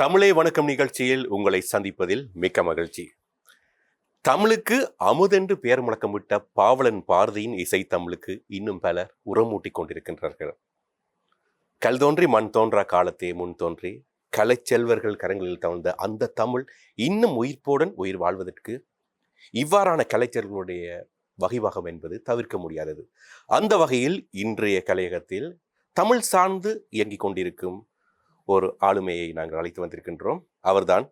தமிழே வணக்கம் நிகழ்ச்சியில் உங்களை சந்திப்பதில் மிக்க மகிழ்ச்சி. தமிழுக்கு அமுதென்று பெயர் முழக்கமிட்ட பாவலன் பாரதியின் இசை தமிழுக்கு இன்னும் பலர் உரமூட்டி கொண்டிருக்கின்றார்கள். கல் தோன்றி மண் தோன்றா காலத்தே முன் தோன்றி கலைச்செல்வர்கள் கரங்களில் தவழ்ந்த அந்த தமிழ் இன்னும் உயிர்ப்போடன் உயிர் வாழ்வதற்கு இவ்வாறான கலைஞர்களுடைய வகைவகம் என்பது தவிர்க்க முடியாதது. அந்த வகையில் இன்றைய கலையகத்தில் தமிழ் சார்ந்து இயங்கிக் கொண்டிருக்கும் ஒரு ஆளுமையை நாங்கள் அழைத்து வந்திருக்கின்றோம். அவர்தான்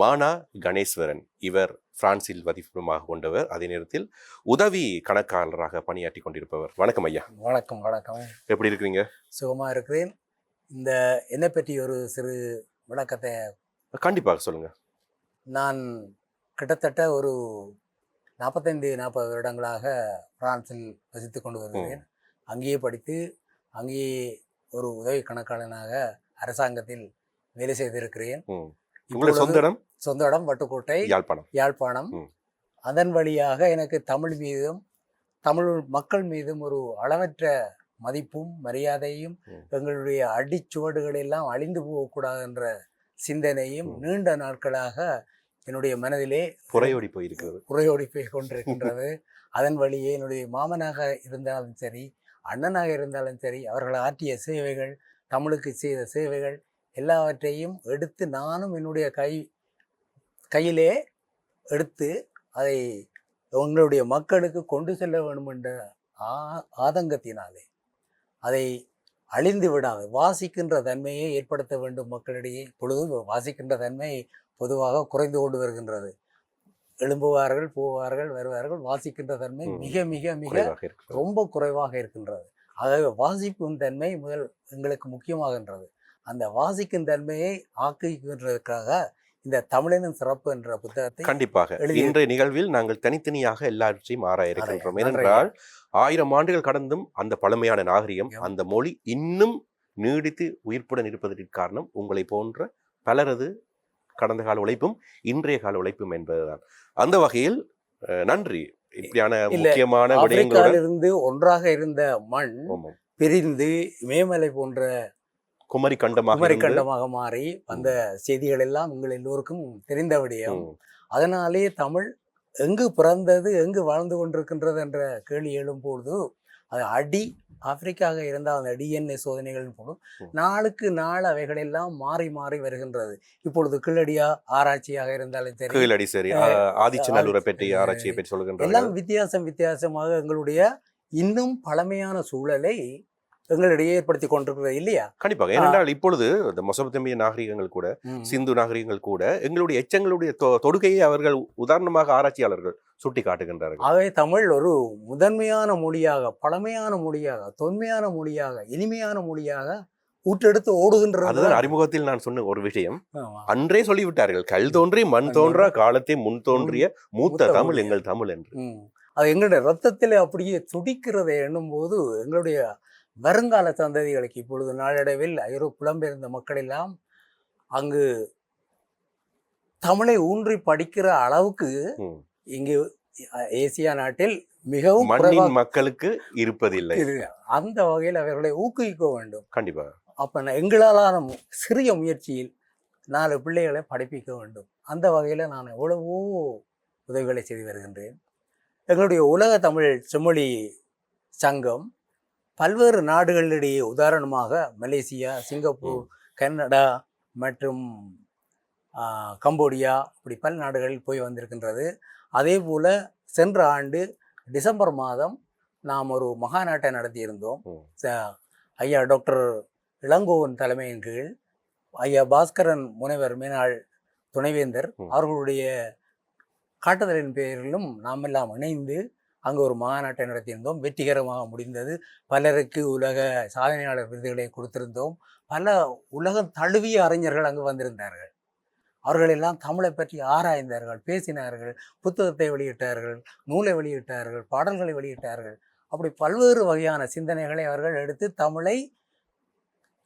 மானா கணேஸ்வரன். இவர் பிரான்சில் வதிப்பமாக கொண்டவர். அதே நேரத்தில் உதவி கணக்காளராக பணியாற்றி கொண்டிருப்பவர். வணக்கம் ஐயா. வணக்கம் வணக்கம். எப்படி இருக்கிறீங்க? சுகமா இருக்கிறேன். இந்த என்னை பற்றி ஒரு சிறு விளக்கத்தை கண்டிப்பாக சொல்லுங்க. நான் கிட்டத்தட்ட ஒரு நாற்பத்தைந்து நாற்பது வருடங்களாக பிரான்சில் வசித்து கொண்டு வருகிறேன். அங்கேயே படித்து அங்கேயே ஒரு உதவி கணக்காளனாக அரசாங்கத்தில் வேலை செய்திருக்கிறேன். சொந்த இடம்? சொந்த இடம் வட்டுக்கோட்டை யாழ்ப்பாணம். யாழ்ப்பாணம். அதன் வழியாக எனக்கு தமிழ் மீதும் தமிழ் மக்கள் மீதும் ஒரு அளவற்ற மதிப்பும் மரியாதையும். எங்களுடைய அடிச்சுவடுகள் எல்லாம் அழிந்து போகக்கூடாது என்ற சிந்தனையும். நீண்ட நாட்களாக என்னுடைய மனதிலே புறையோடி போயிருக்கிறது. உரையோடி போய் கொண்டிருக்கின்றது. அதன் வழியே என்னுடைய மாமனாக இருந்தாலும் சரி அண்ணனாக இருந்தாலும் சரி அவர்கள் ஆற்றிய சேவைகள் தமிழுக்கு செய்த சேவைகள் எல்லாவற்றையும் எடுத்து நானும் என்னுடைய கை கையிலே எடுத்து அதை உங்களுடைய மக்களுக்கு கொண்டு செல்ல வேண்டும் என்ற ஆ- ஆதங்கத்தினாலே அதை அழிந்து விடாது. வாசிக்கின்ற தன்மையை ஏற்படுத்த வேண்டும் மக்களிடையே. பொழுது வாசிக்கின்ற தன்மை பொதுவாக குறைந்து கொண்டு வருகின்றது. எழும்புவார்கள் போவார்கள் வருவார்கள் வாசிக்கின்ற தன்மை. மிக மிக மிக ரொம்ப குறைவாக இருக்கின்றது. ஆகவே வாசிக்கும் தன்மை முதல் எங்களுக்கு முக்கியமாகின்றது. அந்த வாசிக்கும் தன்மையை ஆக்குகின்றதற்காக இந்த தமிழனின் சிறப்பு என்ற புத்தகத்தை கண்டிப்பாக. இன்றைய நிகழ்வில் நாங்கள் தனித்தனியாக எல்லாவற்றையும் ஆராய இருக்கின்றோம் ஏனென்றால் ஆயிரம் ஆண்டுகள் கடந்தும் அந்த பழமையான நாகரிகம். அந்த மொழி இன்னும் நீடித்து உயிர்ப்புடன் இருப்பதற்கு காரணம் உங்களை போன்ற பலரது கடந்த கால உழைப்பும் இன்றைய கால உழைப்பும் என்பதுதான். அந்த வகையில் நன்றி. இப்படியான முக்கியமான விடயங்களுடன் ஆப்பிரிக்காவிலிருந்து ஒன்றாக இருந்த மண். பிரிந்து இமயமலை போன்ற குமரி கண்டமாக குமரி இருந்து- கண்டமாக மாறி வந்த செய்திகள் எல்லாம் உங்கள் எல்லோருக்கும் தெரிந்த விடயம். அதனாலே தமிழ் எங்கு பிறந்தது எங்கு வாழ்ந்து கொண்டிருக்கின்றது என்ற கேள்வி எழும்பொழுது அது அடி ஆப்பிரிக்காக இருந்தால் அந்த டிஎன்ஏ சோதனைகளின் போது ம். நாளுக்கு நாள் அவைகளெல்லாம் மாறி மாறி வருகின்றது. இப்பொழுது கீழடியா ஆராய்ச்சியாக இருந்தாலும் சரி கீழடி சரி ஆதிச்சநல்லூரை பற்றி ஆராய்ச்சியை பற்றி எல்லாம் சொல்லுகின்றார்கள் வித்தியாசம் வித்தியாசமாக எங்களுடைய இன்னும் பழமையான சூழலை எங்களிடையே ஏற்படுத்தி கொண்டிருக்கிறது இல்லையா? கண்டிப்பாக. ஏனென்றால் இப்பொழுது இந்த மொசபத்தமிய நாகரிகங்கள் கூட. சிந்து நாகரிகங்கள் கூட எங்களுடைய எச்சங்களுடைய தொ- தொடுகையை அவர்கள் உதாரணமாக ஆராய்ச்சியாளர்கள் சுட்டி காட்டுகின்றார்கள் ஆகவே தமிழ் ஒரு முதன்மையான மொழியாக பழமையான மொழியாக தொன்மையான மொழியாக இனிமையான மொழியாக ஊற்றெடுத்து ஓடுகின்றது அதுதான் அறிமுகத்தில் நான் சொன்ன ஒரு விஷயம். அன்றே சொல்லிவிட்டார்கள் கல் தோன்றி மண் தோன்றா காலத்தை முன் தோன்றிய மூத்த தமிழ் மொழி. எங்கள் தமிழ் என்று. அது எங்களுடைய ரத்தத்தில் அப்படியே துடிக்கிறதை எண்ணும்போது எங்களுடைய வருங்கால சந்ததிகளுக்கு இப்பொழுது நாளடைவில் ஐரோ புலம்பெயர்ந்த மக்கள் எல்லாம் அங்கு தமிழை ஊன்றி படிக்கிற அளவுக்கு. இங்கு ஏசியா நாட்டில் மிகவும் மண்ணின் மக்களுக்கு இருப்பதில்லை. அந்த வகையில் அவர்களை ஊக்குவிக்க வேண்டும். கண்டிப்பா. அப்போ நான் எங்களாலான சிறிய முயற்சியில் நாலு பிள்ளைகளை படிப்பிக்க வேண்டும். அந்த வகையில் நான் எவ்வளவோ உதவிகளை செய்து வருகின்றேன். எங்களுடைய உலக தமிழ் செம்மொழி சங்கம் பல்வேறு நாடுகளிடையே உதாரணமாக மலேசியா சிங்கப்பூர் கனடா மற்றும் கம்போடியா இப்படி பல நாடுகளில் போய் வந்திருக்கின்றது. அதே போல் சென்ற ஆண்டு டிசம்பர் மாதம் நாம் ஒரு மகாநாட்டை நடத்தியிருந்தோம். ஐயா டாக்டர் இளங்கோவன் தலைமையின் கீழ். ஐயா பாஸ்கரன் முனைவர் மேனாள் துணைவேந்தர். அவர்களுடைய காட்டுதலின் பேரிலும் நாம் எல்லாம் இணைந்து அங்கு ஒரு மாநாட்டை நடத்தியிருந்தோம். வெற்றிகரமாக முடிந்தது. பலருக்கு உலக சாதனையாளர் விருதுகளை கொடுத்திருந்தோம். பல உலகம் தழுவிய அறிஞர்கள் அங்கு வந்திருந்தார்கள். அவர்கள் எல்லாம் தமிழை பற்றி ஆராய்ந்தார்கள் பேசினார்கள் புத்தகத்தை வெளியிட்டார்கள் நூலை வெளியிட்டார்கள் பாடல்களை வெளியிட்டார்கள். அப்படி பல்வேறு வகையான சிந்தனைகளை அவர்கள் எடுத்து தமிழை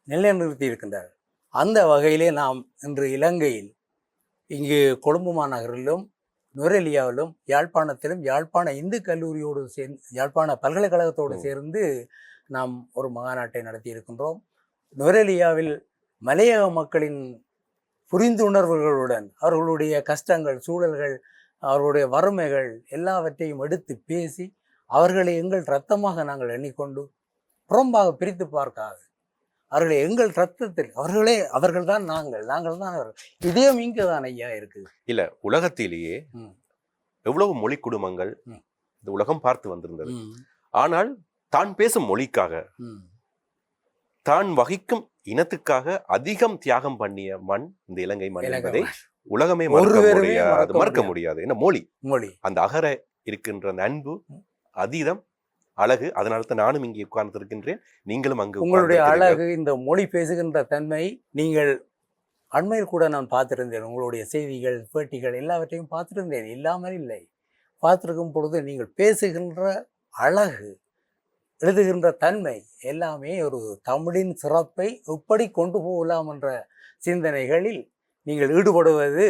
நிலைநிறுத்தி இருக்கின்றார்கள் அந்த வகையிலே நாம் இன்று இலங்கையில் இங்கு கொழும்பு மாநகரிலும் நுரேலியாவிலும் யாழ்ப்பாணத்திலும் யாழ்ப்பாண இந்து கல்லூரியோடு சேர்ந்து யாழ்ப்பாண பல்கலைக்கழகத்தோடு. சேர்ந்து நாம் ஒரு மாநாட்டை நடத்தி இருக்கின்றோம் நுரேலியாவில் மலையக மக்களின் புரிந்துணர்வுகளுடன் அவர்களுடைய கஷ்டங்கள் சூழல்கள் அவர்களுடைய வறுமைகள் எல்லாவற்றையும் எடுத்து பேசி அவர்களை எங்கள் இரத்தமாக நாங்கள் எண்ணிக்கொண்டு புறம்பாக பிரித்து பார்க்காது அவர்களை எங்கள் ரத்தத்தில் அவர்களே அவர்கள்தான் நாங்கள் நாங்கள் தான் அவர்கள் இதயம் இங்கே தான் ஐயா இருக்குது இல்ல உலகத்திலேயே. எவ்வளவு மொழி குடும்பங்கள். இந்த உலகம் பார்த்து வந்திருந்தது ஆனால் தான் பேசும் மொழிக்காக. தான் வகிக்கும் இனத்துக்காக அதிகம் தியாகம் பண்ணிய மண் இந்த இலங்கை மண் என்பதை உலகமே மறுக்க முடியாது மறக்க முடியாது. என்ன? மொழி. மொழி. அந்த அகர இருக்கின்ற அந்த அன்பு அதீதம் அழகு அதனால தான் நானும் இங்கே உட்கார்ந்து இருக்கின்றேன் நீங்களும் அங்கு உங்களுடைய. அழகு இந்த மொழி பேசுகின்ற தன்மை நீங்கள் அண்மையில் கூட நான் பார்த்திருந்தேன். உங்களுடைய செய்திகள் பேட்டிகள் எல்லாவற்றையும் பார்த்திருந்தேன். இல்லாமல் இல்லை. பார்த்திருக்கும் பொழுது நீங்கள் பேசுகின்ற அழகு எழுதுகின்ற தன்மை எல்லாமே ஒரு தமிழின் சிறப்பை எப்படி கொண்டு போகலாம் என்ற சிந்தனைகளில் நீங்கள் ஈடுபடுவது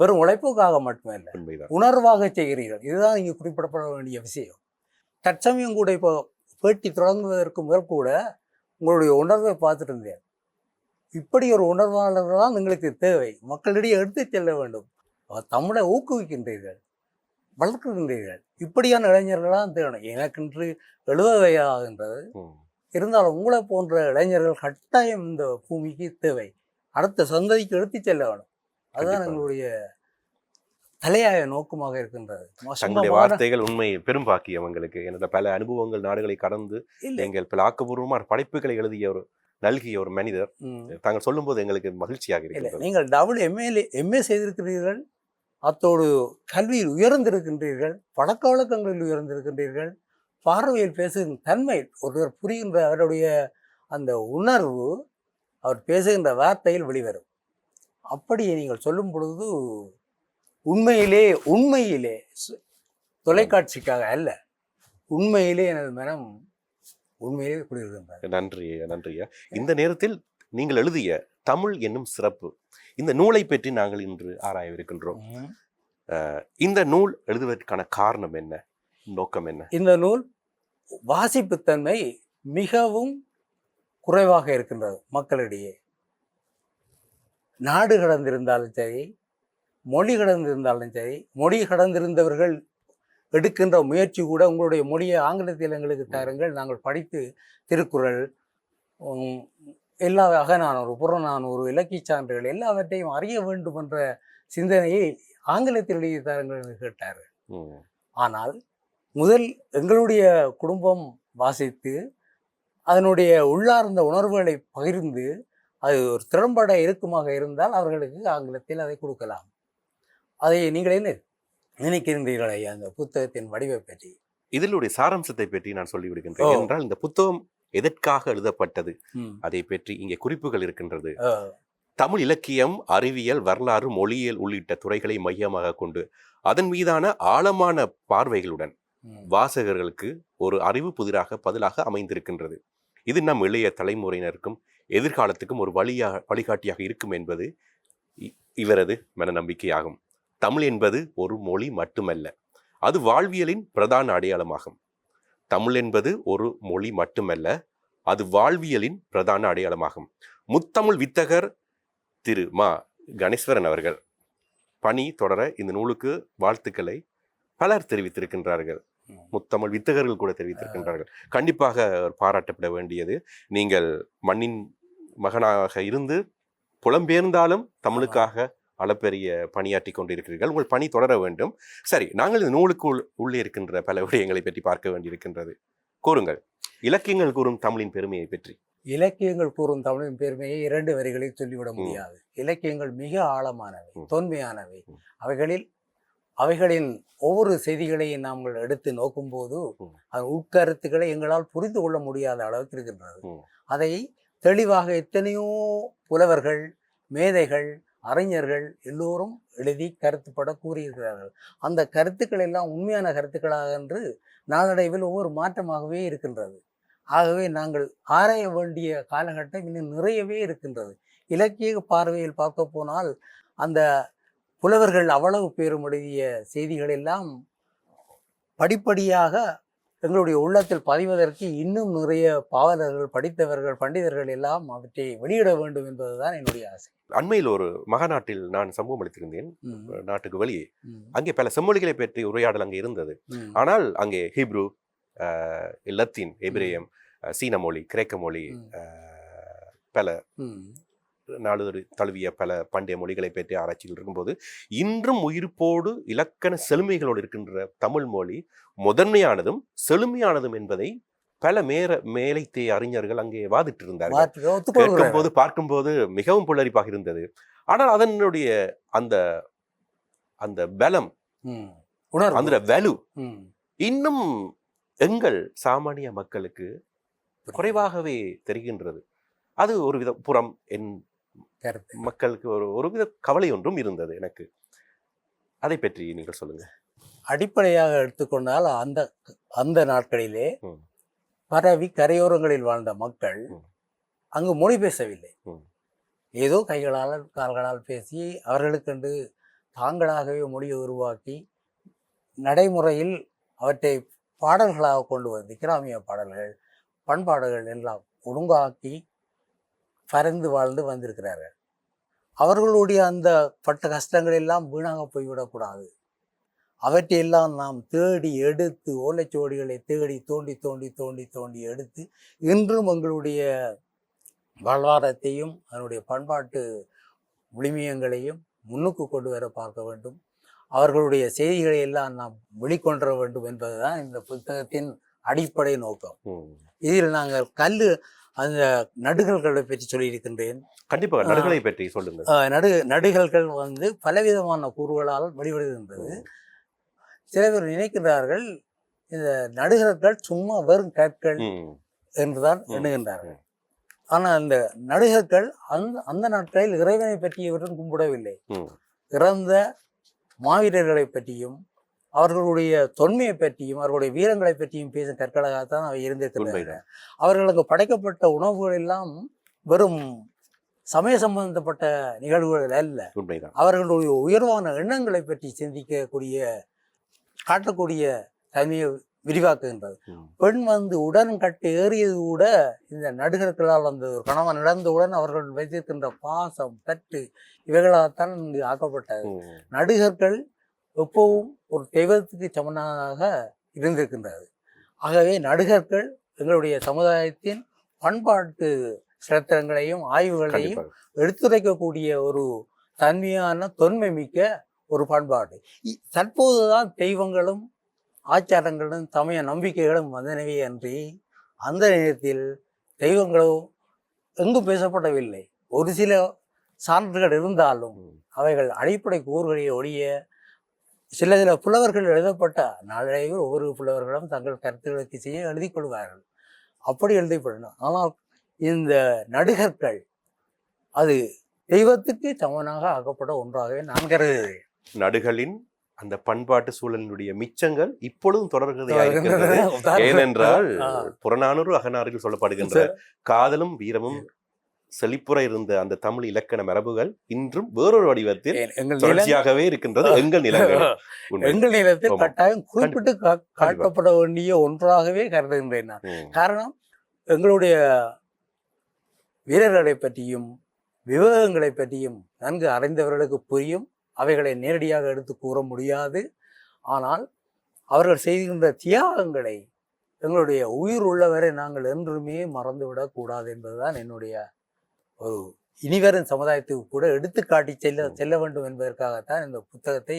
வெறும் உழைப்புக்காக மட்டுமல்ல உண்மைதான். உணர்வாக செய்கிறீர்கள். இதுதான் இங்கே குறிப்பிடப்பட வேண்டிய விஷயம். தற்சமயம் கூட இப்போ பேட்டி தொடங்குவதற்கு முதல் கூட உங்களுடைய உணர்வை பார்த்துட்டு இருந்தேன். இப்படி ஒரு உணர்வாளர் தான் உங்களுக்கு தேவை. மக்களிடையே எடுத்துச் செல்ல வேண்டும். தமிழை ஊக்குவிக்கின்றீர்கள். வளர்க்கின்றீர்கள் இப்படியான இளைஞர்கள்லாம் தேவை எனக்கென்று எழுத வயதாகின்றது. இருந்தாலும் உங்களை போன்ற இளைஞர்கள் கட்டாயம் இந்த பூமிக்கு தேவை. அடுத்த சந்ததிக்கு எடுத்துச் செல்ல வேணும் அதுதான். எங்களுடைய தலையாய நோக்கமாக இருக்கின்றது. தங்களுடைய வார்த்தைகள் உண்மையில் பெரும் பாக்கியம் எங்களுக்கு. என்னோட பல அனுபவங்கள் நாடுகளை கடந்து இல்லை. எங்கள் பல ஆக்கப்பூர்வமான படைப்புகளை எழுதிய ஒரு நல்கிய ஒரு மனிதர். தாங்கள் சொல்லும்போது எங்களுக்கு மகிழ்ச்சியாக இருக்கிறது நீங்கள் டபுள் எம்ஏ எம்ஏ செய்திருக்கிறீர்கள். அத்தோடு கல்வியில் உயர்ந்திருக்கின்றீர்கள் பழக்க வழக்கங்களில் உயர்ந்திருக்கின்றீர்கள் பார்வையில் பேசுகின்ற தன்மை ஒருவர் புரிகின்ற அவருடைய அந்த உணர்வு அவர் பேசுகின்ற வார்த்தையில் வெளிவரும். அப்படியே நீங்கள் சொல்லும் பொழுது உண்மையிலே உண்மையிலே தொலைக்காட்சிக்காக அல்ல உண்மையிலே எனது மனம் உண்மையிலே குடியிருக்கின்றது நன்றி. நன்றியா இந்த நேரத்தில் நீங்கள் எழுதிய தமிழ் என்னும் சிறப்பு. இந்த நூலை பற்றி நாங்கள் இன்று ஆராயவிருக்கின்றோம். இந்த நூல் எழுதுவதற்கான காரணம் என்ன? நோக்கம் என்ன? இந்த நூல் வாசிப்புத்தன்மை மிகவும் குறைவாக இருக்கின்றது மக்களிடையே. நாடு கடந்திருந்தாலும் சரி மொழி கடந்திருந்தாலும் சரி மொழி கடந்திருந்தவர்கள் எடுக்கின்ற முயற்சி கூட உங்களுடைய மொழியை ஆங்கிலத்தில் எங்களுக்கு தாருங்கள். நாங்கள் படித்து திருக்குறள் எல்லா அகநானூறு புறநானூறு இலக்கிய சான்றுகள் எல்லாவற்றையும் அறிய வேண்டும் என்ற சிந்தனையை ஆங்கிலத்தில் எழுதி தாருங்கள் என்று கேட்டார். ஆனால் முதல் எங்களுடைய குடும்பம் வாசித்து அதனுடைய உள்ளார்ந்த உணர்வுகளை பகிர்ந்து அது ஒரு திறம்பட இருக்குமாக இருந்தால் அவர்களுக்கு ஆங்கிலத்தில் அதை கொடுக்கலாம். அதை நீங்கள் என்ன நினைக்கின்றீர்கள் அந்த புத்தகத்தின் வடிவை பற்றி. இதனுடைய சாராம்சத்தை பற்றி நான் சொல்லி விடுகின்றேன் ஓ. என்றால் இந்த புத்தகம் எதற்காக எழுதப்பட்டது. அதை பற்றி இங்கே குறிப்புகள் இருக்கின்றது. தமிழ் இலக்கியம் அறிவியல் வரலாறு மொழியியல் உள்ளிட்ட துறைகளை மையமாக கொண்டு அதன் மீதான ஆழமான பார்வைகளுடன். வாசகர்களுக்கு ஒரு அறிவு புதிராக பதிலாக அமைந்திருக்கின்றது. இது நம் இளைய தலைமுறையினருக்கும் எதிர்காலத்துக்கும் ஒரு வழியாக வழிகாட்டியாக இருக்கும் என்பது இவரது மனநம்பிக்கையாகும். தமிழ் என்பது ஒரு மொழி மட்டுமல்ல அது வாழ்வியலின் பிரதான அடையாளமாகும். தமிழ் என்பது ஒரு மொழி மட்டுமல்ல அது வாழ்வியலின் பிரதான அடையாளமாகும். முத்தமிழ் வித்தகர் திரு மா. கணேஸ்வரன் அவர்கள் பணி தொடர இந்த நூலுக்கு வாழ்த்துக்களை பலர் தெரிவித்திருக்கின்றார்கள். முத்தமிழ் வித்தகர்கள் கூட தெரிவித்திருக்கின்றார்கள். கண்டிப்பாக பாராட்டப்பட வேண்டியது. நீங்கள் மண்ணின் மகனாக இருந்து புலம்பெயர்ந்தாலும் தமிழுக்காக அளப்பெரிய பணியாற்றி கொண்டிருக்கிறீர்கள். உங்கள் பணி தொடர வேண்டும். சரி நாங்கள் இந்த நூலுக்குள் உள்ளே இருக்கின்ற பல விடயங்களை பற்றி பார்க்க வேண்டியிருக்கின்றது. கூறுங்கள். இலக்கியங்கள் கூறும் தமிழின் பெருமையை பற்றி. இலக்கியங்கள் கூறும் தமிழின் பெருமையை இரண்டு வரிகளில் சொல்லிவிட முடியாது. இலக்கியங்கள் மிக ஆழமானவை. தொன்மையானவை. அவைகளில் அவைகளின் ஒவ்வொரு செய்திகளையும் நாங்கள் எடுத்து நோக்கும்போது ம். அதன் உட்கருத்துக்களை எங்களால் புரிந்து கொள்ள முடியாத அளவுக்கு இருக்கின்றது. அதை தெளிவாக எத்தனையோ புலவர்கள் மேதைகள் அறிஞர்கள் எல்லோரும் எழுதி கருத்துப்பட கூறியிருக்கிறார்கள். அந்த கருத்துக்கள் எல்லாம் உண்மையான கருத்துக்களாக என்று நாளடைவில் ஒவ்வொரு மாற்றமாகவே இருக்கின்றது. ஆகவே நாங்கள் ஆராய வேண்டிய காலகட்டம் இன்னும் நிறையவே இருக்கின்றது. இலக்கிய பார்வையில் பார்க்க போனால் அந்த புலவர்கள் அவ்வளவு பேரும் எழுதிய செய்திகள் எல்லாம் படிப்படியாக எங்களுடைய உள்ளத்தில் பதிவதற்கு இன்னும் நிறைய பாவலர்கள் படித்தவர்கள் பண்டிதர்கள் எல்லாம் அவற்றை வெளியிட வேண்டும் என்பதுதான் என்னுடைய ஆசை. அண்மையில் ஒரு மகாநாட்டில் நான் சம்பவம் அளித்திருந்தேன் நாட்டுக்கு வெளியே. அங்கே பல செம்மொழிகளை பற்றி உரையாடல் அங்கே இருந்தது. ஆனால் அங்கே ஹீப்ரு லத்தீன் எபிரேயம் சீன மொழி கிரேக்க மொழி பல. நாடு தழுவிய பல பண்டைய மொழிகளை பற்றி ஆராய்ச்சிகள் இருக்கும்போது இன்றும் உயிர்ப்போடு இலக்கண செழுமைகளோடு இருக்கின்ற தமிழ் மொழி முதன்மையானதும் செழுமையானதும் என்பதை பல மேற மேலைத்தே அறிஞர்கள் அங்கே வாதிட்டு இருந்தார்கள். கேட்கும்போது பார்க்கும்போது மிகவும் புல்லரிப்பாக இருந்தது. ஆனால் அதனுடைய அந்த அந்த பலம் அந்த வலு. இன்னும் எங்கள் சாமானிய மக்களுக்கு குறைவாகவே தெரிகின்றது. அது ஒரு வித புறம் என் மக்களுக்கு ஒரு ஒருவித கவலை ஒன்றும் இருந்தது எனக்கு. அதை பற்றி நீங்கள் சொல்லுங்க அடிப்படையாக எடுத்துக்கொண்டால் அந்த அந்த நாட்களிலே. பரவி கரையோரங்களில் வாழ்ந்த மக்கள். அங்கு மொழி பேசவில்லை. ஏதோ கைகளால் கால்களால் பேசி அவர்களுக்கென்று தாங்களாகவே மொழியை உருவாக்கி நடைமுறையில் அவற்றை பாடல்களாக கொண்டு வந்து கிராமிய பாடல்கள் பண்பாடுகள் எல்லாம் ஒழுங்காக்கி பறந்து வாழ்ந்து வந்திருக்கிறார்கள் அவர்களுடைய அந்த பட்ட கஷ்டங்கள் எல்லாம் வீணாக போய்விடக்கூடாது அவற்றையெல்லாம் நாம் தேடி எடுத்து ஓலைச்சுவடிகளை தேடி தோண்டி தோண்டி தோண்டி தோண்டி எடுத்து இன்றும் எங்களுடைய வாழ்வாரத்தையும் அதனுடைய பண்பாட்டு விளிமியங்களையும் முன்னுக்கு கொண்டு வர பார்க்க வேண்டும். அவர்களுடைய செய்திகளை எல்லாம் நாம் வெளிக்கொண்டு வேண்டும் என்பதுதான் இந்த புத்தகத்தின் அடிப்படை நோக்கம். இதில் நாங்கள் கல் அந்த நடுகல்களை பற்றி சொல்லியிருக்கின்றேன். கண்டிப்பாக நடுகளை பற்றி சொல்லுங்க அஹ் நடு நடுகல்கள் வந்து பலவிதமான கூறுகளால் வெளிவருகின்றது சில பேர் நினைக்கிறார்கள் இந்த நடுகர்கள் சும்மா வெறும் கற்கள். என்றுதான். எண்ணுகின்றார்கள். ஆனால் அந்த நடுகர்கள் அந்த அந்த நாட்களில் இறைவனை பற்றி இவரும் கும்பிடவில்லை. இறந்த மாவீரர்களை பற்றியும் அவர்களுடைய தொன்மையை பற்றியும் அவர்களுடைய வீரங்களை பற்றியும் பேசும் கற்களாகத்தான் அவை இருந்திருக்கின்றன. உண்மைதான். அவர்களுக்கு படைக்கப்பட்ட உணவுகள் எல்லாம் வெறும் சமய சம்பந்தப்பட்ட நிகழ்வுகள் அல்ல. அவர்களுடைய உயர்வான எண்ணங்களை பற்றி சிந்திக்கக்கூடிய காட்டக்கூடிய தன்மையை விரிவாக்குகின்றது. பெண் வந்து உடன் கட்டு ஏறியது கூட இந்த நடுகர்களால் அந்த ஒரு கணவன் இழந்தவுடன் அவர்கள் வைத்திருக்கின்ற பாசம் தட்டு இவைகளால்தான் இங்கு ஆக்கப்பட்டது. நடுகர்கள் எப்பவும் ஒரு தெய்வத்துக்கு சமனாக இருந்திருக்கின்றது ஆகவே நடுகர்கள் எங்களுடைய சமுதாயத்தின் பண்பாட்டு சிரத்திரங்களையும் ஆய்வுகளையும் எடுத்துரைக்கக்கூடிய ஒரு தன்மையான தொன்மை மிக்க ஒரு பண்பாடு. தற்போதுதான் தெய்வங்களும் ஆச்சாரங்களும் சமய நம்பிக்கைகளும் வந்தனவே அன்றி அந்த நேரத்தில் தெய்வங்களோ எங்கும் பேசப்படவில்லை. ஒரு சில சான்றுகள் இருந்தாலும். அவைகள் அடிப்படை கூறுகளை ஒழிய சில சில புலவர்கள் எழுதப்பட்ட நாளையில் ஒவ்வொரு புலவர்களும் தங்கள் கருத்துக்களுக்கு செய்ய எழுதி கொள்வார்கள். அப்படி எழுதப்படணும் ஆனால் இந்த நடுகர்கள் அது தெய்வத்துக்கு சமனாக ஆக்கப்பட்ட ஒன்றாகவே நான் கருதுகிறேன். நடுகளின் அந்த பண்பாட்டு சூழலினுடைய மிச்சங்கள் இப்பொழுதும் தொடர்கிறதா இருக்கின்றது ஏனென்றால். புறநானூறு அகநாறுகள் சொல்லப்படுகின்ற காதலும் வீரமும் செழிப்புற இருந்த அந்த தமிழ் இலக்கண மரபுகள் இன்றும் வேறொரு வடிவத்தில் தொடர்ச்சியாகவே இருக்கின்றது. எங்கள் நிலங்கள். எங்கள் நிலத்தில். கட்டாயம் குறிப்பிட்டு காட்டப்பட வேண்டிய ஒன்றாகவே கருதுகின்றேன் நான். காரணம் எங்களுடைய வீரர்களை பற்றியும் விவேகங்களை பற்றியும் நன்கு அறிந்தவர்களுக்கு புரியும். அவைகளை நேரடியாக எடுத்து கூற முடியாது. ஆனால் அவர்கள் செய்கின்ற தியாகங்களை எங்களுடைய உயிர் உள்ளவரை நாங்கள் என்றுமே மறந்துவிடக் கூடாது என்பதுதான் என்னுடைய ஒரு இனிவரும் சமுதாயத்துக்கு கூட எடுத்துக்காட்டி செல்ல செல்ல வேண்டும் என்பதற்காகத்தான் இந்த புத்தகத்தை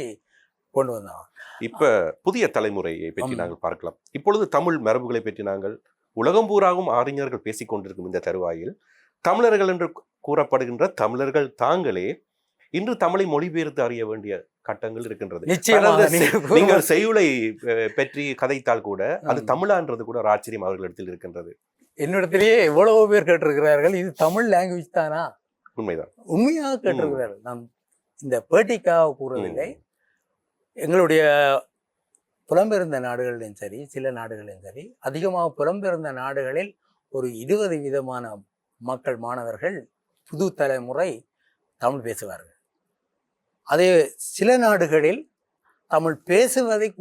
கொண்டு வந்தாங்க இப்ப புதிய தலைமுறையை பற்றி. நாங்கள் பார்க்கலாம். இப்பொழுது தமிழ் மரபுகளை பற்றி நாங்கள் உலகம் பூராகும் அறிஞர்கள் பேசிக் கொண்டிருக்கும் இந்த தருவாயில் தமிழர்கள் என்று கூறப்படுகின்ற தமிழர்கள் தாங்களே இன்று தமிழை மொழிபெயர்த்து அறிய வேண்டிய கட்டங்கள் இருக்கின்றது. நீங்கள் செய்யுளை பற்றி கதைத்தால் கூட அது. தமிழான்றது கூட ஒரு ஆச்சரியம் அவர்களிடத்தில் இருக்கின்றது. என்னிடத்திலேயே எவ்வளவோ பேர் கேட்டிருக்கிறார்கள் இது தமிழ் லாங்குவேஜ் தானா? உண்மைதான். உண்மையாக கேட்டிருக்கிறார்கள். நான் இந்த பேட்டிக்காக கூறவில்லை. எங்களுடைய புலம்பெயர்ந்த நாடுகளிலும் சரி சில நாடுகளிலும் சரி அதிகமாக புலம்பெயர்ந்த நாடுகளில் ஒரு இருபது விதமான மக்கள் மாணவர்கள் புது தலைமுறை தமிழ் பேசுவார்கள். அதே சில நாடுகளில் தமிழ் பேசுவதை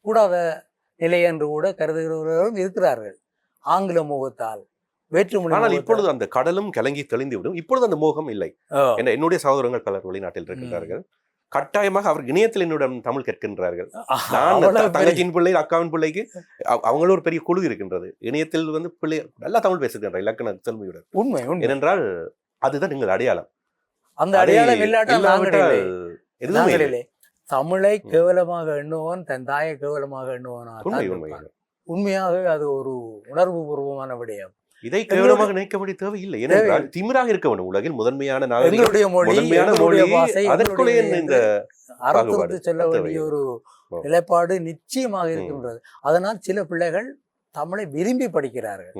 கூடாத நிலை என்று கூட கருதுகிறவர்களும் இருக்கிறார்கள். ஆங்கில முகத்தால் வேற்றுமொழி ஆனால். இப்பொழுது அந்த கடலும் கலங்கி தெளிந்து விடும் இப்பொழுது அந்த மோகம் இல்லை. என்னுடைய சகோதரங்கள் பலர் வெளிநாட்டில் இருக்கின்றார்கள். கட்டாயமாக அவர் இணையத்தில் என்னுடன் தமிழ் கற்கின்றார்கள் நான் தங்கச்சியின் பிள்ளை அக்காவின் பிள்ளைக்கு அவ- அவங்கள ஒரு பெரிய குழு இருக்கின்றது. இணையத்தில் வந்து பிள்ளை நல்லா தமிழ் பேசுகின்ற இலக்கண செல்வியுடன் உண்மை உண்மை. ஏனென்றால் அதுதான் நீங்கள் அடையாளம். அந்த அதை அடையாளம் இல்லாட்டால் நாங்கள் இல்லாவிட்டால் இல்லை. எதுவுமே நாங்கள் இல்லை. இல்லை தமிழை. கேவலமாக எண்ணுவோன் தன் தாயை கேவலமாக எண்ணுவோனா உண்மை உண்மை உண்மையாகவே அது ஒரு உணர்வு பூர்வமான விடயம் இதை கேவலமாக நினைக்க வேண்டிய தேவையில்லை ஏனென்றால் திமிராக இருக்க வேண்டும் உலகில் முதன்மையான மொழி முதன்மையான மொழி அதற்குள்ளே இந்த பாகுபாடு செல்ல வேண்டிய. ஒரு. நிலைப்பாடு நிச்சயமாக இருக்கின்றது அதனால் சில பிள்ளைகள் தமிழை விரும்பி படிக்கிறார்கள்.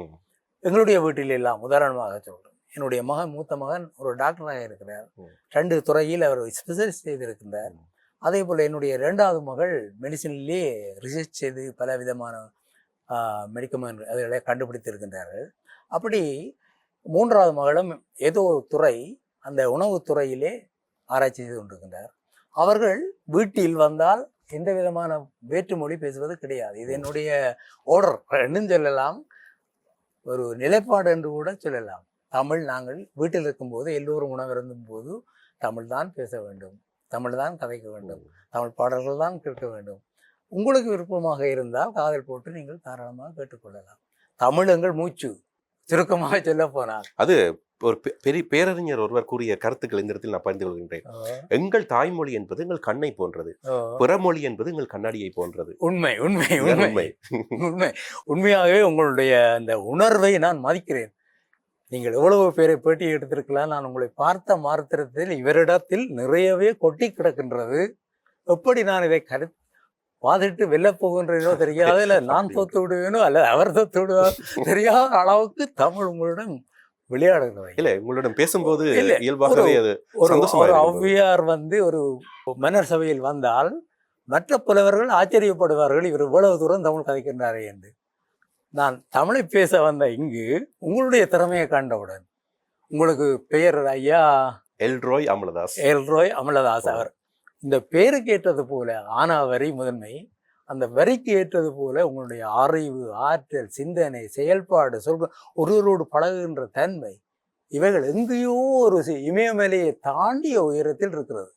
எங்களுடைய வீட்டில் எல்லாம் உதாரணமாக சொல்றேன் என்னுடைய மகன் மூத்த மகன் ஒரு டாக்டராக இருக்கிறார். ரெண்டு துறையில் அவர் ஸ்பெஷலிஸ்ட் செய்திருக்கின்றார். ம். அதே போல் என்னுடைய இரண்டாவது மகள் மெடிசினிலே ரிசர்ச் செய்து பல விதமான மெடிக்கமெண்ட் அதுகளை கண்டுபிடித்திருக்கின்றார்கள். அப்படி மூன்றாவது மகளும் ஏதோ ஒரு துறை அந்த உணவுத் துறையிலே ஆராய்ச்சி செய்து கொண்டிருக்கின்றார். அவர்கள் வீட்டில் வந்தால் எந்த விதமான வேற்றுமொழி பேசுவது கிடையாது. இது என்னுடைய ஓர்டர் என்னும் சொல்லலாம். ஒரு நிலைப்பாடு என்று கூட சொல்லலாம். தமிழ் நாங்கள் வீட்டில் இருக்கும்போது எல்லோரும் உணவிருந்தும் போது தமிழ் தான் பேச வேண்டும். தமிழ் தான் கதைக்க வேண்டும். தமிழ் பாடல்கள் தான் கேட்க வேண்டும். உங்களுக்கு விருப்பமாக இருந்தால் காதல் போட்டு நீங்கள் தாராளமாக கேட்டுக்கொள்ளலாம். தமிழ் எங்கள் மூச்சு. சுருக்கமாக சொல்ல போனால். அது ஒரு பெ- பெரிய பேரறிஞர் ஒருவர் கூறிய கருத்துக்கள் இந்த இடத்தில் நான் பகிர்ந்து கொள்கின்றேன். எங்கள் தாய்மொழி என்பது எங்கள் கண்ணை போன்றது. பிறமொழி என்பது எங்கள் கண்ணாடியை போன்றது. உண்மை உண்மை. உண்மை. உண்மை. உண்மையாகவே உங்களுடைய அந்த உணர்வை நான் மதிக்கிறேன். நீங்கள் எவ்வளவு பேரை பேட்டி எடுத்திருக்கலாம். நான் உங்களை பார்த்த மாத்திரத்தில் இவரிடத்தில் நிறையவே கொட்டி கிடக்கின்றது. எப்படி நான் இதை கரு வாதிட்டு வெல்லப் போகின்றேனோ தெரியாது. இல்லை நான் தோத்து விடுவேனோ அல்ல அவர் தோத்து விடுவார் தெரியாத அளவுக்கு தமிழ் உங்களிடம் விளையாடுகிறது. இல்ல உங்களிடம் பேசும்போது இயல்பாகவே அது ஒரு. ஔவையார் வந்து ஒரு மன்னர் சபையில் வந்தால் மற்ற புலவர்கள் ஆச்சரியப்படுவார்கள் இவர் இவ்வளவு தூரம் தமிழ் கதைக்கின்றாரே என்று. நான் தமிழை பேச வந்த இங்கு உங்களுடைய திறமையை கண்டவுடன் உங்களுக்கு பெயர் ஐயா எல்ரோய் அமலதாஸ் எல்ரோய் அமலதாஸ் அவர். இந்த பேருக்கு ஏற்றது போல ஆனா வரி முதன்மை அந்த வரிக்கு ஏற்றது போல உங்களுடைய அறிவு ஆற்றல் சிந்தனை செயல்பாடு சொல்ற ஒருவரோடு பழகுகின்ற தன்மை இவைகள் எங்கேயோ ஒரு இமயமலையை தாண்டிய உயரத்தில் இருக்கிறது.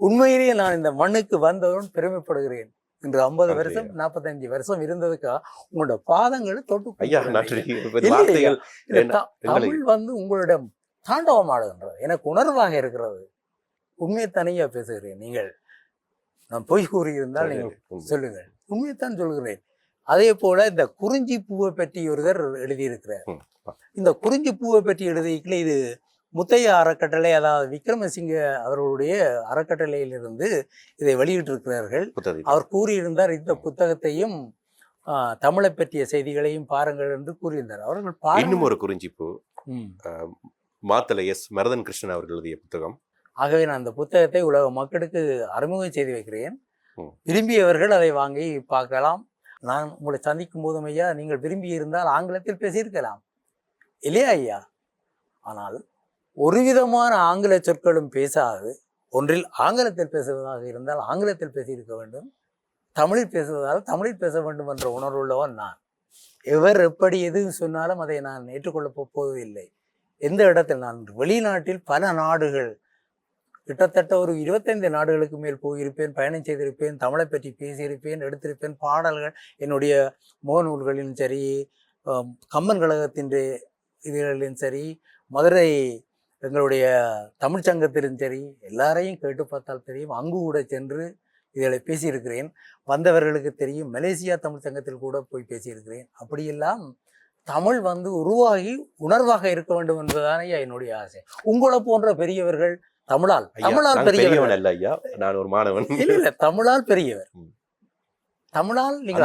உண்மையிலேயே நான் இந்த மண்ணுக்கு வந்தவுடன் பெருமைப்படுகிறேன். இன்று ஐம்பது வருஷம் நாற்பத்தஞ்சு வருஷம் இருந்ததுக்கா உங்களோட பாதங்களை தொட்டு ஐயா நன்றி தமிழ் வந்து உங்களிடம் தாண்டவமாடுகின்றது. எனக்கு உணர்வாக இருக்கிறது. உண்மையை தனியா பேசுகிறேன் நீங்கள்? நான் பொய் கூறியிருந்தால் நீங்கள். சொல்லுங்கள். உண்மையைத்தான் சொல்கிறேன். அதே போல இந்த குறிஞ்சி பூவை பற்றி ஒருவர் எழுதியிருக்கிறார். இந்த குறிஞ்சி பூவை பற்றி எழுதியிருக்கல இது முத்தைய அறக்கட்டளை அதாவது விக்ரமசிங்க அவர்களுடைய அறக்கட்டளையிலிருந்து இதை வெளியிட்டிருக்கிறார்கள். அவர் கூறியிருந்தார் இந்த புத்தகத்தையும் தமிழை பற்றிய செய்திகளையும் பாருங்கள் என்று கூறியிருந்தார். அவர்கள் இன்னும் ஒரு குறிஞ்சிப்பு. மாத்தலை எஸ் மரதன் கிருஷ்ணன் அவர்கள் எழுதிய புத்தகம். ஆகவே நான் அந்த புத்தகத்தை உலக மக்களுக்கு அறிமுகம் செய்து வைக்கிறேன். விரும்பியவர்கள் அதை வாங்கி பார்க்கலாம். நான் உங்களை சந்திக்கும் போதும் ஐயா நீங்கள் விரும்பி இருந்தால் ஆங்கிலத்தில் பேசியிருக்கலாம். இல்லையா ஐயா? ஆனால் ஒரு விதமான ஆங்கில சொற்களும் பேசாது. ஒன்றில் ஆங்கிலத்தில் பேசுவதாக இருந்தால் ஆங்கிலத்தில் பேசியிருக்க வேண்டும். தமிழில் பேசுவதால் தமிழில் பேச வேண்டும் என்ற உணர்வுள்ளவன் நான். எவர் எப்படி எது சொன்னாலும் அதை நான் ஏற்றுக்கொள்ளப் போவதில்லை. எந்த இடத்தில் நான்? வெளிநாட்டில் பல நாடுகள் கிட்டத்தட்ட ஒரு இருபத்தைந்து நாடுகளுக்கு மேல் போயிருப்பேன் பயணம் செய்திருப்பேன் தமிழை பற்றி பேசியிருப்பேன் எடுத்திருப்பேன் பாடல்கள் என்னுடைய முகநூல்களிலும் சரி கம்மன் கம்பன் கழகத்தின் இதுகளிலும் சரி மதுரை எங்களுடைய தமிழ்ச் சங்கத்திலும் சரி எல்லாரையும் கேட்டு பார்த்தால் தெரியும். அங்கு கூட சென்று இதில் பேசியிருக்கிறேன். வந்தவர்களுக்கு தெரியும். மலேசியா தமிழ் சங்கத்தில் கூட போய் பேசியிருக்கிறேன். அப்படியெல்லாம் தமிழ் வந்து உருவாகி உணர்வாக இருக்க வேண்டும் என்பதுதானே என்னுடைய ஆசை. உங்களை போன்ற பெரியவர்கள் தமிழால் தமிழால் அல்ல ஐயா. நான் ஒரு மாணவன். இல்ல இல்ல தமிழால் பெரியவர். தமிழால் நீங்கள்.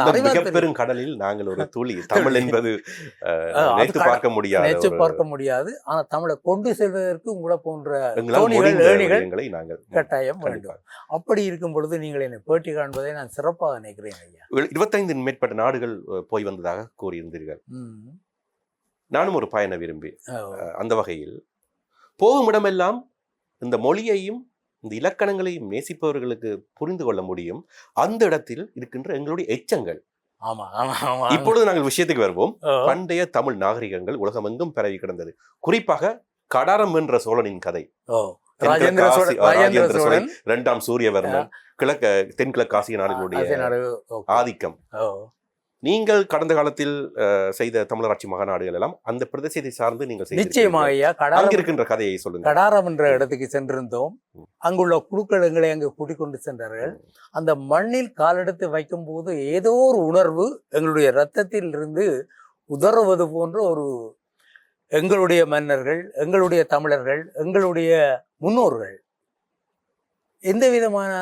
பெரும் கடலில் நாங்கள் ஒரு துளி தமிழ் என்பது நினைத்து பார்க்க முடியாத ஒரு- பார்க்க முடியாது ஆனா தமிழை கொண்டு செல்வதற்கு உங்களை போன்ற தோணிகள், ஏணிகள் நாங்கள் கட்டாயம் வேண்டும். அப்படி இருக்கும் பொழுது நீங்கள் என்னை பேட்டி காண்பதை நான் சிறப்பாக நினைக்கிறேன் ஐயா இருபத்தைந்து மேற்பட்ட நாடுகள் போய் வந்ததாக கூறியிருந்தீர்கள். நானும் ஒரு பயண விரும்பி அந்த வகையில் போகும் இடமெல்லாம் இந்த மொழியையும் இந்த இலக்கணங்களையும் நேசிப்பவர்களுக்கு புரிந்து கொள்ள முடியும். அந்த இடத்தில் இருக்கின்ற எங்களுடைய எச்சங்கள். இப்பொழுது நாங்கள் விஷயத்துக்கு வருவோம். பண்டைய தமிழ் நாகரிகங்கள் உலகமெங்கும் பரவி கிடந்தது. குறிப்பாக கடாரம் என்ற சோழனின் கதை. ராஜேந்திர சோழன் இரண்டாம் சூரியவர்மன் கிழக்கு தென்கிழக்கு ஆசிய நாடுகளுடைய ஆதிக்கம். நீங்கள் கடந்த காலத்தில் செய்த தமிழராட்சி மகாநாடுகள் எல்லாம் அந்த பிரதேசத்தை சார்ந்து நீங்கள். நிச்சயமாக அங்க இருக்கின்ற கதையை சொல்லுங்க கடாரம் என்ற இடத்துக்கு சென்றிருந்தோம். அங்குள்ள குழுக்கள் எங்களை அங்கு கூட்டிக் கொண்டு சென்றார்கள் அந்த மண்ணில் காலெடுத்து வைக்கும்போது ஏதோ ஒரு உணர்வு எங்களுடைய இரத்தத்தில் இருந்து உதறுவது போன்ற ஒரு எங்களுடைய மன்னர்கள் எங்களுடைய தமிழர்கள் எங்களுடைய முன்னோர்கள் எந்த விதமான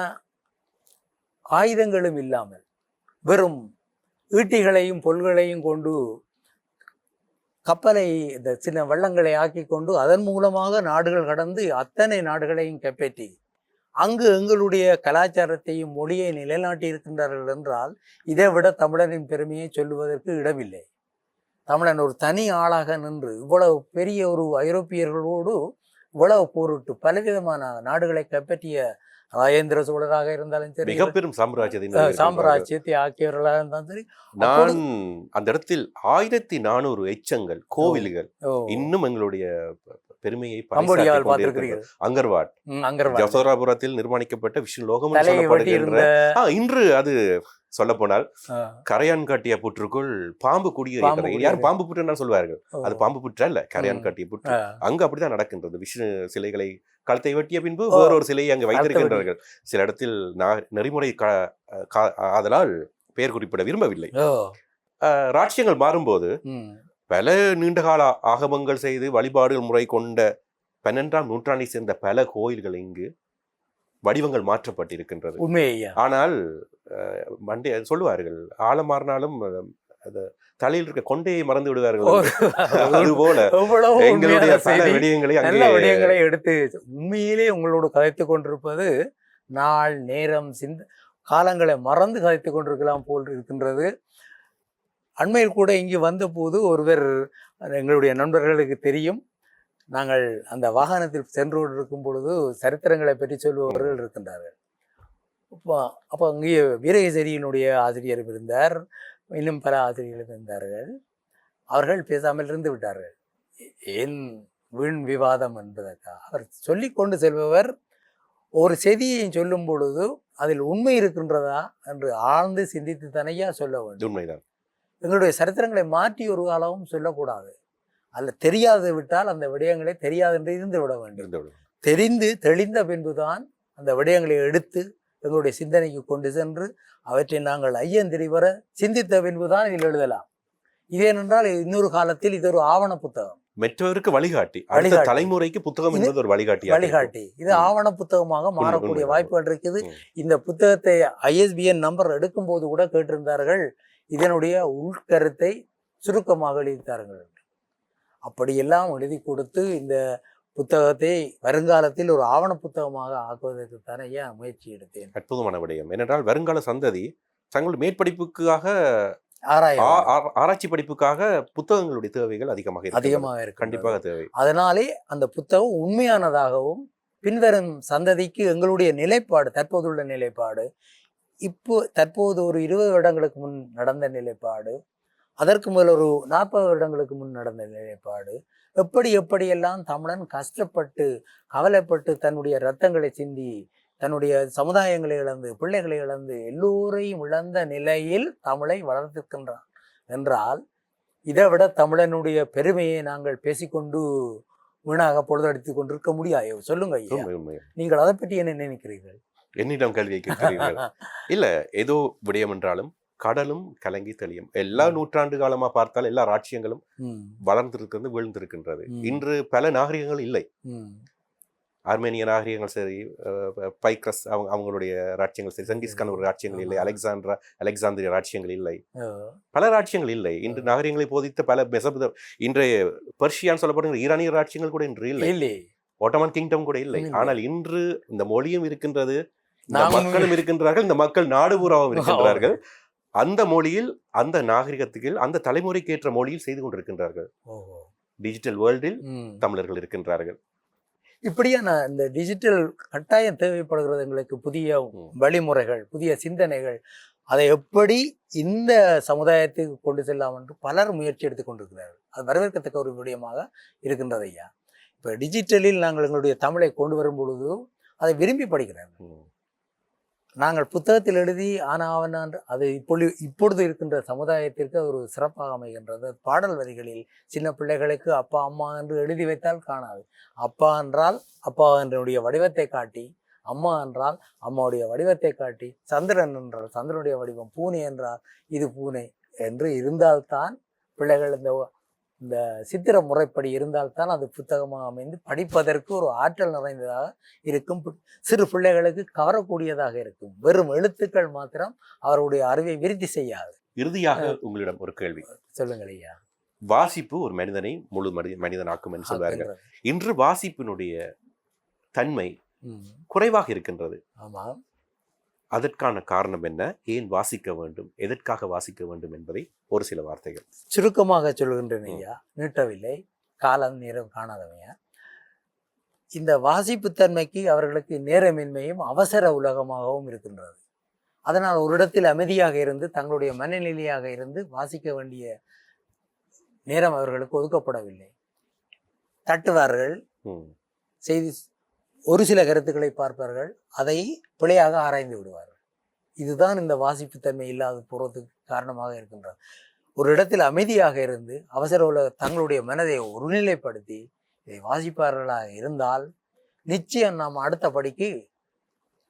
ஆயுதங்களும் இல்லாமல் வெறும் ஈட்டிகளையும் பொல்களையும் கொண்டு கப்பலை இந்த சின்ன வள்ளங்களை ஆக்கி கொண்டு அதன் மூலமாக நாடுகள் கடந்து அத்தனை நாடுகளையும் கைப்பற்றி அங்கு எங்களுடைய கலாச்சாரத்தையும் மொழியை நிலைநாட்டி இருக்கின்றார்கள் என்றால் இதை விட தமிழனின் பெருமையை சொல்லுவதற்கு இடமில்லை. தமிழன் ஒரு தனி ஆளாக நின்று இவ்வளவு பெரிய ஒரு ஐரோப்பியர்களோடு இவ்வளவு போரிட்டு பலவிதமான நாடுகளை கைப்பற்றிய ராஜேந்திர சோழராக இருந்தாலும் சரி மிக பெரும் சாம்ராஜ்யத்தை. சாம்ராஜ்யத்தை ஆக்கியவர்களாக இருந்தாலும் சரி நான் அந்த இடத்தில் ஆயிரத்தி நானூறு எச்சங்கள் கோவில்கள் இன்னும் எங்களுடைய பெருமையை அங்கர்வாட். ஜசோராபுரத்தில் நிர்மாணிக்கப்பட்ட விஷ்ணு லோகம் சொல்லப்படுகின்ற இன்று அது சொல்ல போனால் கரையான் காட்டிய புற்றுக்குள் பாம்பு குடியேறி- யாரும் பாம்பு புற்றுன்னு சொல்வார்கள்? அது பாம்பு புற்று அல்ல கரையான். காட்டிய புற்று. அங்க அப்படிதான் நடக்கின்றது. விஷ்ணு சிலைகளை கழுத்தை வெட்டிய பின்பு. வேறொரு சிலையை அங்கு வைத்திருக்கின்றார்கள். சில இடத்தில் நெறிமுறை ஆதலால் பெயர் குறிப்பிட விரும்பவில்லை. ராஜ்யங்கள் மாறும்போது பல நீண்டகால ஆகமங்கள் செய்து வழிபாடுகள் முறை கொண்ட பன்னெண்டாம் நூற்றாண்டை சேர்ந்த பல கோயில்கள் இங்கு வடிவங்கள் மாற்றப்பட்டிருக்கின்றது. உண்மை ஆனால் மண்டே சொல்லுவார்கள் ஆழம் மாறினாலும் அஹ், அது தலையில் இருக்க கொண்டையை மறந்து விடுவார்கள். அது போல எங்களுடைய விடயங்களை நல்ல விடயங்களை எடுத்து உண்மையிலே உங்களோடு கதைத்துக் கொண்டிருப்பது நாள் நேரம் சிந்த காலங்களை மறந்து கதைத்துக் கொண்டிருக்கலாம் போல் இருக்கின்றது. அண்மையில் கூட இங்கு வந்தபோது ஒருவர் எங்களுடைய நண்பர்களுக்கு தெரியும். நாங்கள் அந்த வாகனத்தில் சென்று கொண்டிருக்கும் பொழுது சரித்திரங்களை பற்றி சொல்பவர்கள் இருக்கின்றார்கள். இப்போ அப்போ அங்கே வீரகேசரியினுடைய ஆசிரியரும் இருந்தார். இன்னும் பல ஆசிரியர்கள் இருந்தார்கள். அவர்கள் பேசாமல் இருந்து விட்டார்கள். ஏன் வீண் விவாதம் என்பதற்காக? அவர் சொல்லி கொண்டு செல்பவர் ஒரு செய்தியை சொல்லும் பொழுது அதில் உண்மை இருக்கின்றதா என்று ஆழ்ந்து சிந்தித்து தனியாக சொல்ல வேண்டும். உண்மைதான். எங்களுடைய சரித்திரங்களை மாற்றி ஒரு காலமும் சொல்லக்கூடாது அதில் தெரியாது விட்டால் அந்த விடயங்களை தெரியாது என்று இருந்து விட வேண்டும். தெரிந்து தெளிந்த பின்புதான் அந்த விடயங்களை எடுத்து எங்களுடைய சிந்தனைக்கு கொண்டு சென்று அவற்றை நாங்கள் ஐயந்திரி வர சிந்தித்த பின்புதான் இதில் எழுதலாம் இதேனென்றால் இன்னொரு காலத்தில் இது ஒரு ஆவண புத்தகம் மற்றவருக்கு வழிகாட்டி அடுத்த. தலைமுறைக்கு புத்தகம் இது என்பது ஒரு வழிகாட்டி வழிகாட்டி இது. ஆவண புத்தகமாக மாறக்கூடிய. வாய்ப்புகள் இருக்குது. இந்த புத்தகத்தை ஐஎஸ்பிஎன் நம்பர் எடுக்கும்போது கூட கேட்டிருந்தார்கள் இதனுடைய உள்கருத்தை சுருக்கமாக எழுதித்தாருங்கள். அப்படியெல்லாம் எழுதி கொடுத்து இந்த புத்தகத்தை வருங்காலத்தில் ஒரு ஆவண புத்தகமாக ஆக்குவதற்கு தானே ஏன் முயற்சி எடுத்தேன்? அற்புதமான விடயம். ஏனென்றால் வருங்கால சந்ததி தங்கள் மேற்படிப்புக்காக ஆராய்ச்சி படிப்புக்காக புத்தகங்களுடைய தேவைகள் அதிகமாக. அதிகமாக இருக்கு கண்டிப்பாக தேவை. அதனாலே அந்த புத்தகம் உண்மையானதாகவும் பின்வரும் சந்ததிக்கு எங்களுடைய நிலைப்பாடு தற்போதுள்ள நிலைப்பாடு இப்போ தற்போது ஒரு இருபது வருடங்களுக்கு முன் நடந்த நிலைப்பாடு அதற்கு முதல் ஒரு நாற்பது வருடங்களுக்கு முன் நடந்த நிலைப்பாடு எப்படி எப்படியெல்லாம் தமிழன் கஷ்டப்பட்டு கவலைப்பட்டு தன்னுடைய ரத்தங்களை சிந்தி தன்னுடைய சமுதாயங்களை இழந்து பிள்ளைகளை இழந்து எல்லோரையும் இழந்த நிலையில் தமிழை வளர்த்திருக்கின்றான் என்றால் இதை விட தமிழனுடைய பெருமையை நாங்கள் பேசிக்கொண்டு வீணாக பொழுதடித்துக் கொண்டிருக்க முடியாது சொல்லுங்க ஐயா. நீங்கள் அதை பற்றி என்ன நினைக்கிறீர்கள்? என்னிடம் கேள்வியை கேட்கிறீர்கள் இல்ல ஏதோ விடயம் என்றாலும் கடலும் கலங்கி தெளியும். எல்லா. நூற்றாண்டு காலமா பார்த்தால் எல்லா ராட்சியங்களும் வளர்ந்திருக்கிறது வீழ்ந்திருக்கின்றது. இன்று பல நாகரிகங்கள் இல்லை. ஆர்மேனிய நாகரிகங்கள் சரி பைக்ரஸ் அவங்க அவங்களுடைய ராட்சியங்கள் சரி சங்கிஸ்கான் ஒரு ராட்சியங்கள் இல்லை. அலெக்சாண்ட்ரா அலெக்சாந்திரிய ராட்சியங்கள் இல்லை. பல ராட்சியங்கள் இல்லை. இன்று நாகரிகங்களை போதித்த பல மெசபத இன்றைய பர்ஷியான் சொல்லப்படுகிற ஈரானிய ராட்சியங்கள் கூட இன்று இல்லை. ஓட்டமான் கிங்டம் கூட இல்லை. ஆனால் இன்று இந்த மொழியும் இருக்கின்றது மக்களும் இருக்கின்றார்கள் இந்த மக்கள் நாடு பூராவும் இருக்கின்றார்கள். அந்த மொழியில் அந்த நாகரிகத்துக்கு அந்த தலைமுறைக்கு ஏற்ற மொழியில் செய்து கொண்டிருக்கின்றார்கள். டிஜிட்டல் வேர்ல்டில். தமிழர்கள் இருக்கின்றார்கள். இப்படியான இந்த டிஜிட்டல் கட்டாயம் தேவைப்படுகிறது எங்களுக்கு புதிய. வழிமுறைகள் புதிய சிந்தனைகள் அதை எப்படி இந்த சமுதாயத்துக்கு கொண்டு செல்லலாம் என்று பலர் முயற்சி எடுத்துக் கொண்டிருக்கிறார்கள். அது வரவேற்கத்தக்க ஒரு விடயமாக இருக்கின்றது ஐயா. இப்போ டிஜிட்டலில் நாங்கள் எங்களுடைய தமிழை கொண்டு வரும் பொழுது அதை விரும்பி படிக்கிறார்கள். நாங்கள் புத்தகத்தில் எழுதி ஆனாவனான் அது இப்பொழு இப்பொழுது இருக்கின்ற சமுதாயத்திற்கு ஒரு சிறப்பாக அமைகின்றது. பாடல் வரிகளில் சின்ன பிள்ளைகளுக்கு அப்பா அம்மா என்று எழுதி வைத்தால் காணாது. அப்பா என்றால் அப்பா என்னுடைய வடிவத்தை காட்டி அம்மா என்றால் அம்மாவுடைய வடிவத்தை காட்டி சந்திரன் என்றால் சந்திரனுடைய வடிவம் பூனை என்றால் இது பூனை என்று இருந்தால்தான் பிள்ளைகள் இந்த இந்த சித்திர முறைப்படி இருந்தால்தான் அது புத்தகமாக அமைந்து படிப்பதற்கு ஒரு ஆற்றல் நிறைந்ததாக இருக்கும். சிறு பிள்ளைகளுக்கு கவரக்கூடியதாக இருக்கும். வெறும் எழுத்துக்கள் மாத்திரம் அவருடைய அறிவை விருத்தி செய்யாது. இறுதியாக உங்களிடம் ஒரு கேள்வி. சொல்லுங்கள் ஐயா. வாசிப்பு ஒரு மனிதனை முழு மனித மனிதனாக்கும் என்று சொல்வார்கள். இன்று வாசிப்பினுடைய தன்மை குறைவாக இருக்கின்றது. ஆமாம். அதற்கான காரணம் என்ன? ஏன் வாசிக்க வேண்டும்? எதற்காக வாசிக்க வேண்டும் என்பதை ஒரு சில வார்த்தைகள். சுருக்கமாக சொல்கின்றேன் ஐயா. நீட்டவில்லை. காலம் நேரம் காணாதவையா இந்த வாசிப்புத்தன்மைக்கு அவர்களுக்கு நேரமின்மையும் அவசர உலகமாகவும் இருக்கின்றது. அதனால் ஒரு இடத்தில் அமைதியாக இருந்து தங்களுடைய மனநிலையாக இருந்து வாசிக்க வேண்டிய நேரம் அவர்களுக்கு ஒதுக்கப்படவில்லை. தட்டுவார்கள். செய்தி ஒரு சில கருத்துக்களை பார்ப்பார்கள் அதை பிழையாக ஆராய்ந்து விடுவார்கள். இதுதான் இந்த வாசிப்புத்தன்மை இல்லாத போறதுக்கு காரணமாக இருக்கின்றது ஒரு இடத்தில் அமைதியாக இருந்து அவசர உலக தங்களுடைய மனதை ஒருநிலைப்படுத்தி இதை வாசிப்பார்களாக இருந்தால் நிச்சயம் நாம் அடுத்த படிக்கு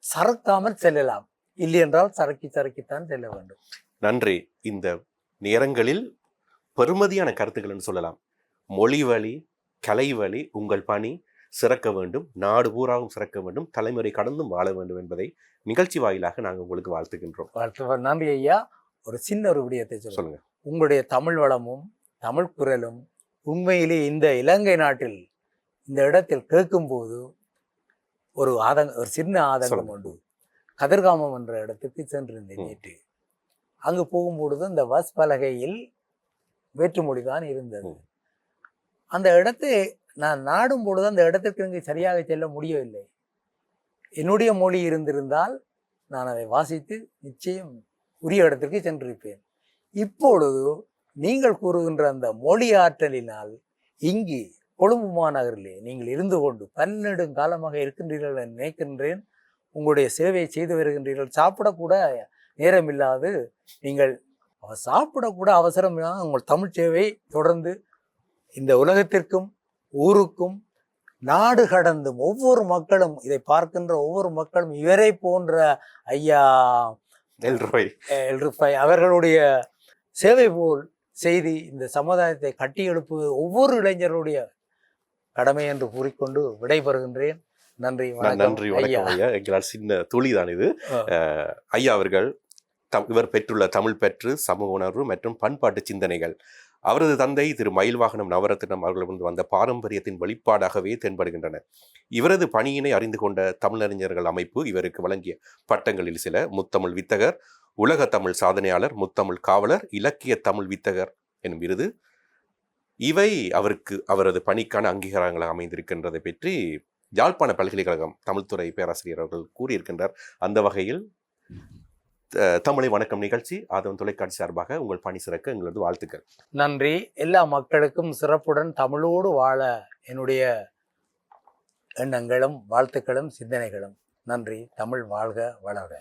சறுக்காமல் செல்லலாம். இல்லை என்றால் சறுக்கி சறுக்கித்தான் செல்ல வேண்டும். நன்றி. இந்த நேரங்களில் பெருமதியான கருத்துக்கள்னு சொல்லலாம். மொழி வழி கலை வழி உங்கள் பணி சிறக்க வேண்டும். நாடு பூராவும் சிறக்க வேண்டும். தலைமுறை கடந்தும் வாழ வேண்டும் என்பதை நிகழ்ச்சி வாயிலாக நாங்கள் உங்களுக்கு வாழ்த்துகின்றோம். வாழ்த்து நன்றி ஐயா. ஒரு சின்ன ஒரு விடயத்தை சொல்லுங்க. உங்களுடைய தமிழ் வளமும் தமிழ் குரலும் உண்மையிலே இந்த இலங்கை நாட்டில் இந்த இடத்தில் கேட்கும்போது ஒரு ஆதங்க ஒரு சின்ன ஆதங்கம். உண்டு. கதிர்காமம் என்ற இடத்துக்கு சென்றிருந்தேன். நேற்று. அங்கு போகும்பொழுது இந்த பஸ் பலகையில் வேற்றுமொழி தான் இருந்தது. அந்த இடத்தை நான் நாடும் பொழுது அந்த இடத்திற்கு இங்கு சரியாக செல்ல முடியவில்லை. என்னுடைய மொழி இருந்திருந்தால் நான் அதை வாசித்து நிச்சயம் உரிய இடத்திற்கு சென்றிருப்பேன். இப்பொழுது நீங்கள் கூறுகின்ற அந்த மொழி ஆற்றலினால் இங்கு கொழும்பு மாநகரிலே நீங்கள் இருந்து கொண்டு பன்னெடுங்காலமாக இருக்கின்றீர்கள் என்று நினைக்கின்றேன். உங்களுடைய சேவையை செய்து வருகின்றீர்கள். சாப்பிடக்கூட நேரமில்லாது நீங்கள் சாப்பிடக்கூட அவசரம் இல்லாமல் உங்கள் தமிழ் சேவை தொடர்ந்து இந்த உலகத்திற்கும் ஊருக்கும் நாடு கடந்தும் ஒவ்வொரு மக்களும் இதை பார்க்கின்ற ஒவ்வொரு மக்களும் இவரை போன்ற ஐயா எல்ரோய் எல்ருஃபாய் அவர்களுடைய சேவை போல் செய்தி இந்த சமுதாயத்தை கட்டி எழுப்புவது ஒவ்வொரு இளைஞருடைய கடமை என்று கூறிக்கொண்டு விடைபெறுகின்றேன். நன்றி வணக்கம். நன்றி வணக்கம் ஐயா. எங்களால் சின்ன துளிதான் இது. ஐயா அவர்கள் தம் இவர் பெற்றுள்ள தமிழ் பெற்று சமூக உணர்வு மற்றும் பண்பாட்டு சிந்தனைகள். அவரது தந்தை திரு மயில்வாகனம் நவரத்தினம் அவர்களிடம் வந்த பாரம்பரியத்தின் வெளிப்பாடாகவே தென்படுகின்றன. இவரது பணியினை அறிந்து கொண்ட தமிழறிஞர்கள் அமைப்பு இவருக்கு வழங்கிய பட்டங்களில் சில முத்தமிழ் வித்தகர் உலக தமிழ் சாதனையாளர் முத்தமிழ் காவலர் இலக்கிய தமிழ் வித்தகர் எனும் விருது. இவை அவருக்கு அவரது பணிக்கான அங்கீகாரங்களாக அமைந்திருக்கின்றதை பற்றி யாழ்ப்பாண பல்கலைக்கழகம் தமிழ்துறை பேராசிரியர் அவர்கள் கூறியிருக்கின்றார். அந்த வகையில் தமிழை வணக்கம் நிகழ்ச்சி. ஆதவன் தொலைக்காட்சி சார்பாக உங்கள் பணி சிறக்க எங்களது வாழ்த்துக்கள். நன்றி. எல்லா மக்களுக்கும் சிறப்புடன் தமிழோடு வாழ என்னுடைய எண்ணங்களும் வாழ்த்துக்களும் சிந்தனைகளும். நன்றி. தமிழ் வாழ்க வளர்க